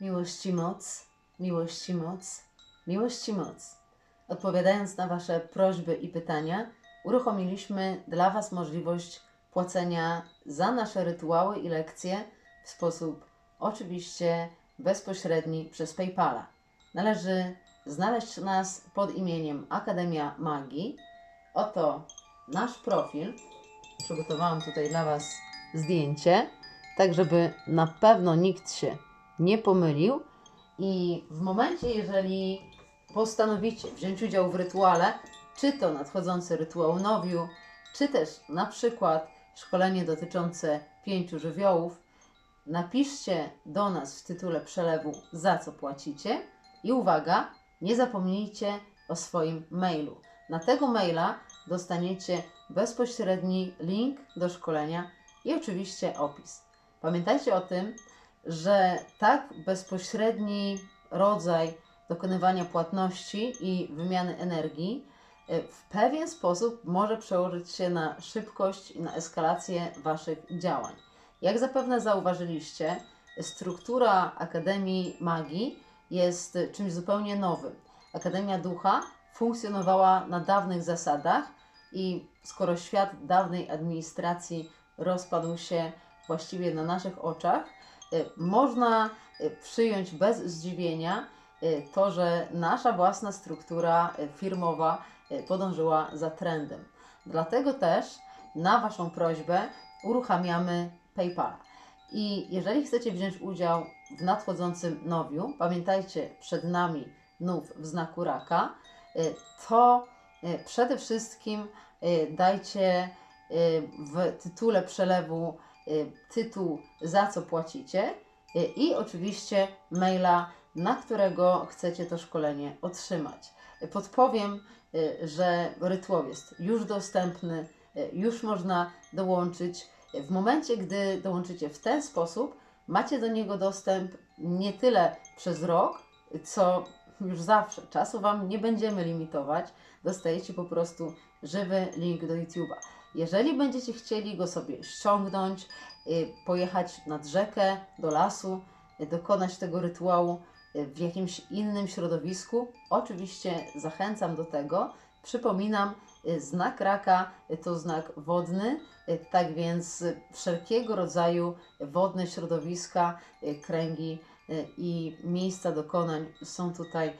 Miłości moc, miłości moc, miłości moc. Odpowiadając na Wasze prośby i pytania, uruchomiliśmy dla Was możliwość płacenia za nasze rytuały i lekcje w sposób oczywiście bezpośredni przez PayPala. Należy znaleźć nas pod imieniem Akademia Magii. Oto nasz profil. Przygotowałam tutaj dla Was zdjęcie, tak żeby na pewno nikt się nie pomylił. I w momencie, jeżeli postanowicie wziąć udział w rytuale, czy to nadchodzący rytuał nowiu, czy też na przykład szkolenie dotyczące pięciu żywiołów, napiszcie do nas w tytule przelewu za co płacicie i uwaga, nie zapomnijcie o swoim mailu. Na tego maila dostaniecie bezpośredni link do szkolenia i oczywiście opis. Pamiętajcie o tym, że tak bezpośredni rodzaj dokonywania płatności i wymiany energii e, w pewien sposób może przełożyć się na szybkość i na eskalację Waszych działań. Jak zapewne zauważyliście, struktura Akademii Magii jest czymś zupełnie nowym. Akademia Ducha funkcjonowała na dawnych zasadach i skoro świat dawnej administracji rozpadł się właściwie na naszych oczach, można y, przyjąć bez zdziwienia y, to, że nasza własna struktura firmowa podążyła za trendem. Dlatego też na Waszą prośbę uruchamiamy PayPala. I jeżeli chcecie wziąć udział w nadchodzącym nowiu, pamiętajcie, przed nami nów w znaku raka, to przede wszystkim dajcie w tytule przelewu tytuł za co płacicie i oczywiście maila, na którego chcecie to szkolenie otrzymać. Podpowiem, że rytuał jest już dostępny, już można dołączyć. W momencie, gdy dołączycie w ten sposób, macie do niego dostęp nie tyle przez rok, co już zawsze. Czasu Wam nie będziemy limitować. Dostajecie po prostu żywy link do YouTube'a. Jeżeli będziecie chcieli go sobie ściągnąć, y, pojechać nad rzekę, do lasu, y, dokonać tego rytuału y, w jakimś innym środowisku, oczywiście zachęcam do tego. Przypominam, znak raka to znak wodny, tak więc wszelkiego rodzaju wodne środowiska, kręgi i miejsca dokonań są tutaj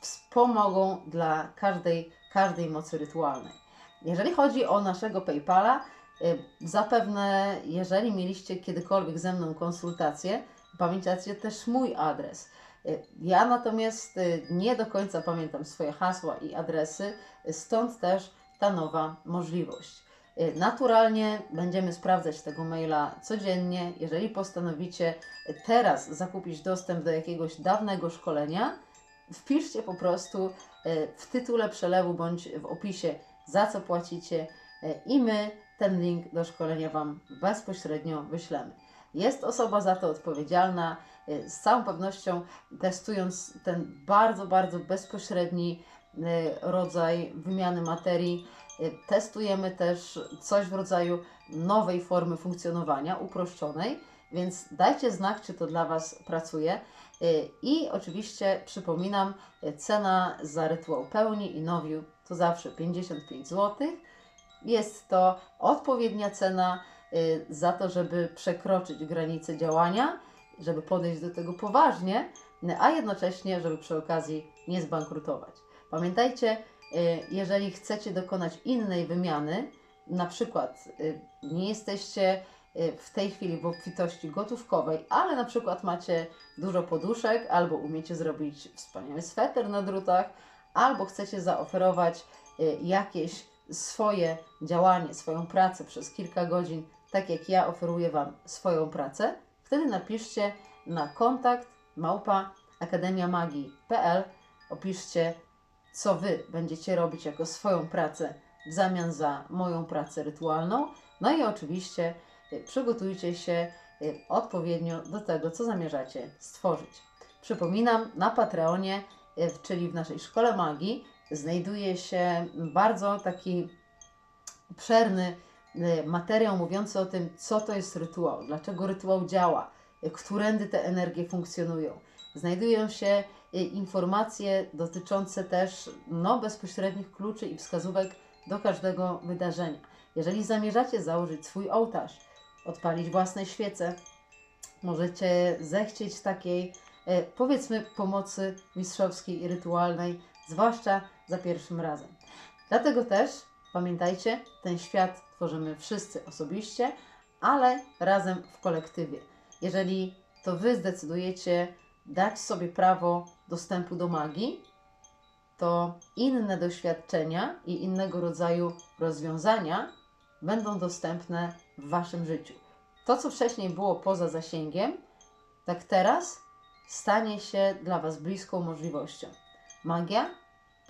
wspomogą dla każdej, każdej mocy rytualnej. Jeżeli chodzi o naszego PayPala, y, zapewne jeżeli mieliście kiedykolwiek ze mną konsultację, pamiętacie też mój adres. Y, ja natomiast y, nie do końca pamiętam swoje hasła i adresy, stąd też ta nowa możliwość. Naturalnie będziemy sprawdzać tego maila codziennie. Jeżeli postanowicie teraz zakupić dostęp do jakiegoś dawnego szkolenia, wpiszcie po prostu w tytule przelewu bądź w opisie za co płacicie e, i my ten link do szkolenia Wam bezpośrednio wyślemy. Jest osoba za to odpowiedzialna, e, z całą pewnością testując ten bardzo, bardzo bezpośredni e, rodzaj wymiany materii, testujemy też coś w rodzaju nowej formy funkcjonowania, uproszczonej, więc dajcie znak, czy to dla Was pracuje. I oczywiście przypominam, cena za rytuał pełni i nowiu to zawsze 55 zł. Jest to odpowiednia cena y, za to, żeby przekroczyć granicę działania, żeby podejść do tego poważnie, a jednocześnie, żeby przy okazji nie zbankrutować. Pamiętajcie, y, jeżeli chcecie dokonać innej wymiany, na przykład y, nie jesteście w tej chwili w obfitości gotówkowej, ale na przykład macie dużo poduszek albo umiecie zrobić wspaniały sweter na drutach, albo chcecie zaoferować y, jakieś swoje działanie, swoją pracę przez kilka godzin, tak jak ja oferuję Wam swoją pracę, wtedy napiszcie na kontakt małpa akademiamagii.pl opiszcie, co Wy będziecie robić jako swoją pracę w zamian za moją pracę rytualną. No i oczywiście y, przygotujcie się y, odpowiednio do tego, co zamierzacie stworzyć. Przypominam, na Patreonie czyli w naszej szkole magii, znajduje się bardzo taki obszerny e, materiał mówiący o tym, co to jest rytuał, dlaczego rytuał działa, y, którędy te energie funkcjonują. Znajdują się y, informacje dotyczące też no, bezpośrednich kluczy i wskazówek do każdego wydarzenia. Jeżeli zamierzacie założyć swój ołtarz, odpalić własne świece, możecie zechcieć takiej, powiedzmy, pomocy mistrzowskiej i rytualnej, zwłaszcza za pierwszym razem. Dlatego też pamiętajcie, ten świat tworzymy wszyscy osobiście, ale razem w kolektywie. Jeżeli to Wy zdecydujecie dać sobie prawo dostępu do magii, to inne doświadczenia i innego rodzaju rozwiązania będą dostępne w Waszym życiu. To, co wcześniej było poza zasięgiem, tak teraz stanie się dla Was bliską możliwością. Magia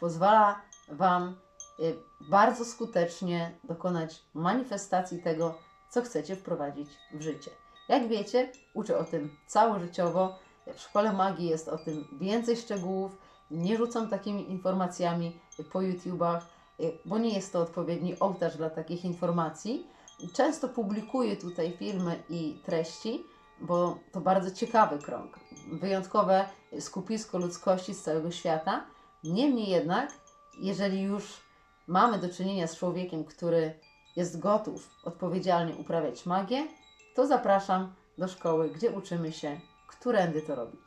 pozwala Wam y, bardzo skutecznie dokonać manifestacji tego, co chcecie wprowadzić w życie. Jak wiecie, uczę o tym całożyciowo. W szkole magii jest o tym więcej szczegółów. Nie rzucam takimi informacjami po YouTubach, y, bo nie jest to odpowiedni ołtarz dla takich informacji. Często publikuję tutaj filmy i treści, bo to bardzo ciekawy krąg. Wyjątkowe skupisko ludzkości z całego świata. Niemniej jednak, jeżeli już mamy do czynienia z człowiekiem, który jest gotów odpowiedzialnie uprawiać magię, to zapraszam do szkoły, gdzie uczymy się, którędy to robić.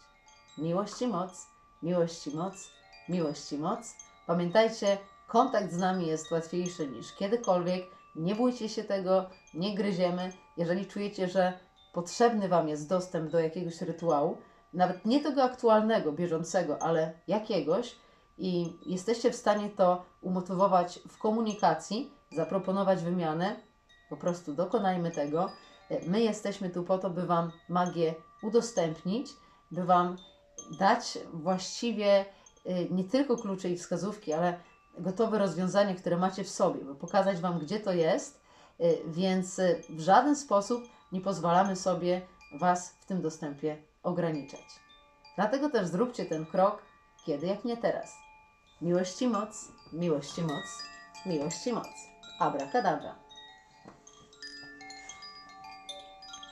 Miłość i moc, miłość i moc, miłość i moc. Pamiętajcie, kontakt z nami jest łatwiejszy niż kiedykolwiek. Nie bójcie się tego, nie gryziemy. Jeżeli czujecie, że potrzebny Wam jest dostęp do jakiegoś rytuału, nawet nie tego aktualnego, bieżącego, ale jakiegoś, i jesteście w stanie to umotywować w komunikacji, zaproponować wymianę, po prostu dokonajmy tego. My jesteśmy tu po to, by Wam magię udostępnić, by Wam dać właściwie y, nie tylko klucze i wskazówki, ale gotowe rozwiązania, które macie w sobie, by pokazać Wam, gdzie to jest, y, więc y, w żaden sposób nie pozwalamy sobie Was w tym dostępie ograniczać. Dlatego też zróbcie ten krok, kiedy jak nie teraz. Miłości moc, miłości moc, miłości moc. Abracadabra.